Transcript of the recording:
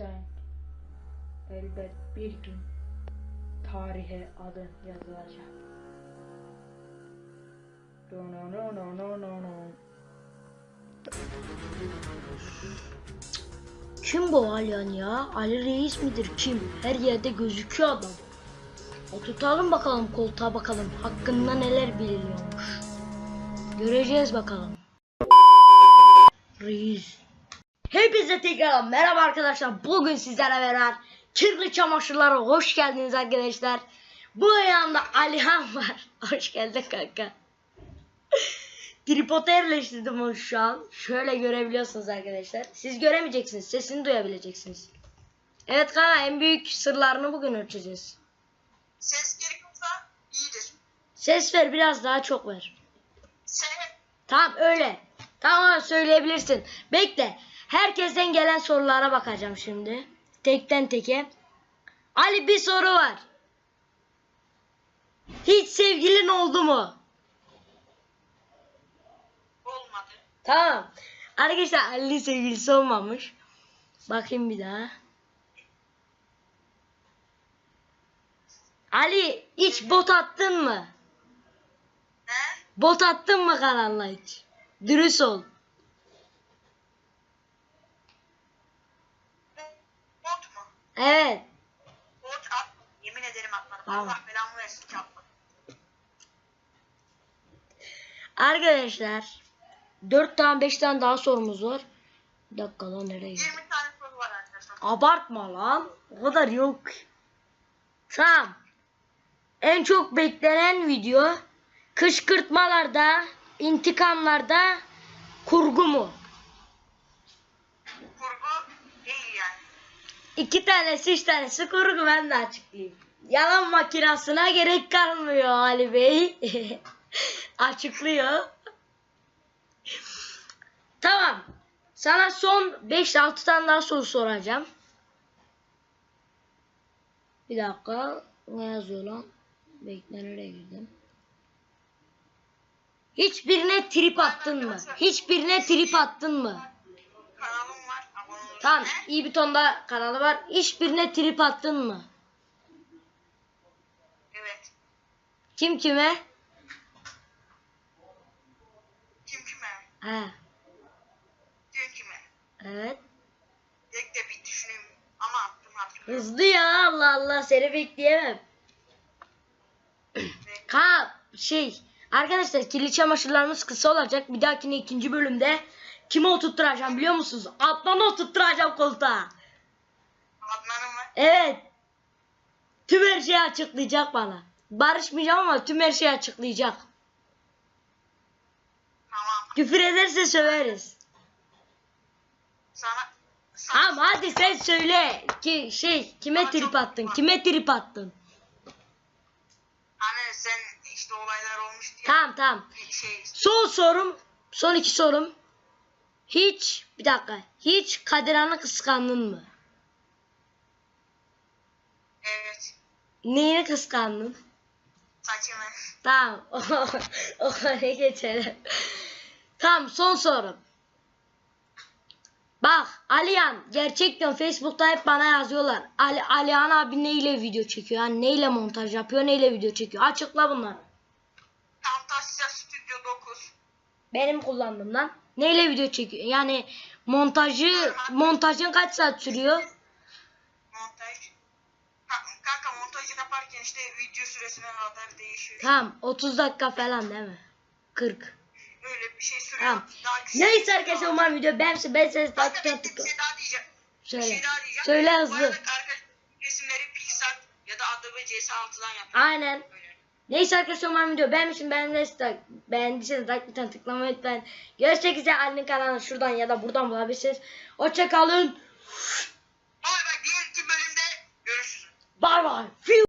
sen elbet bir gün tarihe adın yazılacak. No no no no no no no. Kim bu Aliyan ya? Ali Reis midir kim? Her yerde gözüküyor adam. Oturtalım bakalım koltuğa bakalım. Hakkında neler biliniyormuş. Göreceğiz bakalım. Reis. Hepinize tekrar merhaba arkadaşlar. Bugün sizlerle beraber kirli çamaşırlara hoş geldiniz arkadaşlar. Bu yanımda Alihan var. Hoş geldin kanka. Tripoda yerleştirdim onu şu an. Şöyle görebiliyorsunuz arkadaşlar. Siz göremeyeceksiniz. Sesini duyabileceksiniz. Evet kanka en büyük sırlarını bugün ölçeceğiz. Ses gerekiyorsa iyidir. Ses ver biraz daha çok ver. Sen Tamam öyle. Tamam söyleyebilirsin. Bekle. Herkesten gelen sorulara bakacağım şimdi. Tekten teke. Ali bir soru var. Hiç sevgilin oldu mu? olmadı. Tamam. Arkadaşlar Ali sevgilisi olmamış. Bakayım bir daha. Ali hiç bot attın mı? He? Bot attın mı kanalına hiç? Dürüst ol. Evet. Bot at. Yemin ederim atmadım. Tamam. Allah belamı versin ki atmadım. Arkadaşlar 4 tane 5 tane daha sorumuz var. Bir dakika lan nereye 20 gitti? tane soru var arkadaşlar. Abartma lan. O kadar yok. Tamam. En çok beklenen video kışkırtmalarda, intikamlarda kurgu mu? Kurgu değil yani. İki tanesi, üç tanesi kurgu ben de açıklayayım. Yalan makinasına gerek kalmıyor Ali Bey. Açıklıyor. Tamam. Sana son 5-6 tane daha soru soracağım. Bir dakika. Ne yazıyor lan? Bekle nereye girdim? Hiçbirine trip attın mı? Hiçbirine trip attın mı? Tamam. İyi bir tonda kanalı var. Hiçbirine trip attın mı? Evet. Kim kime? Kim kime? He. Kim kime? Evet. Bekle bir düşüneyim. Ama attım attım. Hızlı ya Allah Allah seni bekleyemem. Ha şey arkadaşlar kirli çamaşırlarımız kısa olacak. Bir dahakine ikinci bölümde kime oturtturacağım biliyor musunuz? Adnan'ı oturtturacağım koltuğa. Adnan'ım var. Evet. Tüm her şeyi açıklayacak bana. Barışmayacağım ama tüm her şeyi açıklayacak. Tamam. Küfür ederse söveriz. Sana sana Tamam hadi sen söyle ki şey kime trip attın? Kime trip attın? hani sen işte olaylar olmuş diye. Tamam tamam. Şey Son sorum, son iki sorum. Hiç, bir dakika, hiç Kadir kıskandın mı? evet. Neyini kıskandın? Saçını. Tamam, o konuya geçelim. Tamam, son sorum. Bak, Alihan, gerçekten Facebook'ta hep bana yazıyorlar. Ali, Alihan abi neyle video çekiyor? Yani neyle montaj yapıyor, neyle video çekiyor? Açıkla bunları. Camtasia Studio 9. Benim kullandığımdan. Neyle video çekiyor? Yani montajı, montajın kaç saat sürüyor? Montaj. Kanka montajı yaparken işte video süresine kadar değişiyor. Tamam 30 dakika falan değil mi? 40. Öyle bir şey sürüyor. Tamam. Neyse arkadaşlar umarım video beğenmişsiniz. Ben size Kanka takip bekle, bir şey daha diyeceğim. Bir Söyle. şey daha diyeceğim. Söyle Bu hızlı. arada arkadaşlar resimleri Pixar ya da Adobe CS6'dan yapıyor. Aynen. Böyle. Neyse arkadaşlar umarım video beğenmişsiniz. Beğendiyseniz, beğendiyseniz like butonuna tıklamayı unutmayın. Görüşmek üzere Ali'nin kanalını şuradan ya da buradan bulabilirsiniz. Hoşçakalın. Bay bay. Diğer iki bölümde görüşürüz. Bay bay.